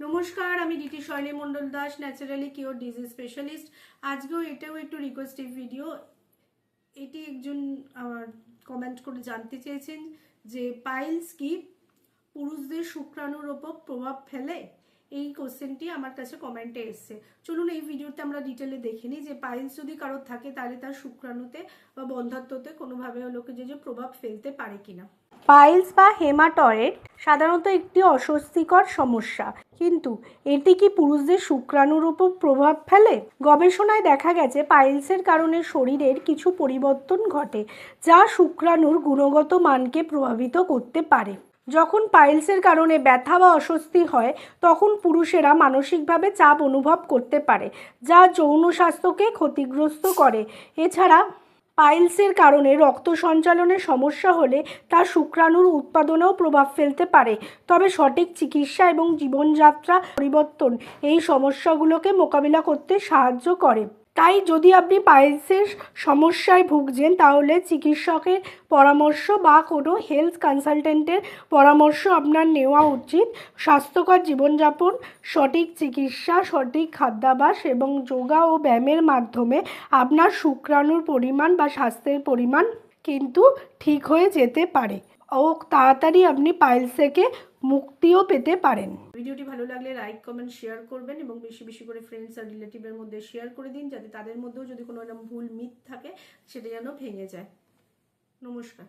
নমস্কার, আমি DT Shaily Mondal Das naturally cure disease specialist আজকেও এটাও একটু রিকোয়েস্টিভ ভিডিও এটি একজন আমার কমেন্ট করে জানতে চেয়েছেন যে পাইলস কি পুরুষদের শুক্রাণুর ওপর প্রভাব ফেলে? এই কোশ্চেনটি আমার কাছে কমেন্টে এসছে। চলুন এই ভিডিওতে আমরা ডিটেলে দেখে নিই যে পাইলস যদি কারোর থাকে তাহলে তার শুক্রাণুতে বা বন্ধাত্বতে কোনোভাবে লোকে যে যে প্রভাব ফেলতে পারে কিনা। পাইলস বা হেমাটয়েড সাধারণত একটি অস্বস্তিকর সমস্যা। কিন্তু এটি কি পুরুষদের শুক্রাণুর উপর প্রভাব ফেলে? গবেষণায় দেখা গেছে পাইলসের কারণে শরীরের কিছু পরিবর্তন ঘটে, যা শুক্রাণুর গুণগত মানকে প্রভাবিত করতে পারে। যখন পাইলসের কারণে ব্যথা বা অস্বস্তি হয়, তখন পুরুষেরা মানসিকভাবে চাপ অনুভব করতে পারে, যা যৌন স্বাস্থ্যকে ক্ষতিগ্রস্ত করে। এছাড়া, পাইলসের কারণে রক্ত সঞ্চালনের সমস্যা হলে তা শুক্রাণুর উৎপাদনেও প্রভাব ফেলতে পারে। তবে সঠিক চিকিৎসা এবং জীবনযাত্রা পরিবর্তন এই সমস্যাগুলোকে মোকাবিলা করতে সাহায্য করে। তাই যদি আপনি পাইলসের সমস্যায় ভুগছেন, তাহলে চিকিৎসকের পরামর্শ বা কোনো হেলথ কনসালটেন্টের পরামর্শ আপনার নেওয়া উচিত। স্বাস্থ্যকর জীবনযাপন, সঠিক চিকিৎসা, সঠিক খাদ্যাভ্যাস এবং যোগা ও ব্যায়ামের মাধ্যমে আপনার শুক্রাণুর পরিমাণ বা স্বাস্থ্যের পরিমাণ কিন্তু ঠিক হয়ে যেতে পারে। ও তাড়াতাড়ি আপনি পাইলস থেকে মুক্তিও পেতে পারেন। ভিডিওটি ভালো লাগলে লাইক, কমেন্ট, শেয়ার করবেন এবং বেশি বেশি করে ফ্রেন্ডস আর রিলেটিভের মধ্যে শেয়ার করে দিন যাতে তাদের মধ্যেও যদি কোনো এরকম ভুল মিথ থাকে সেটা যেন ভেঙে যায়। নমস্কার।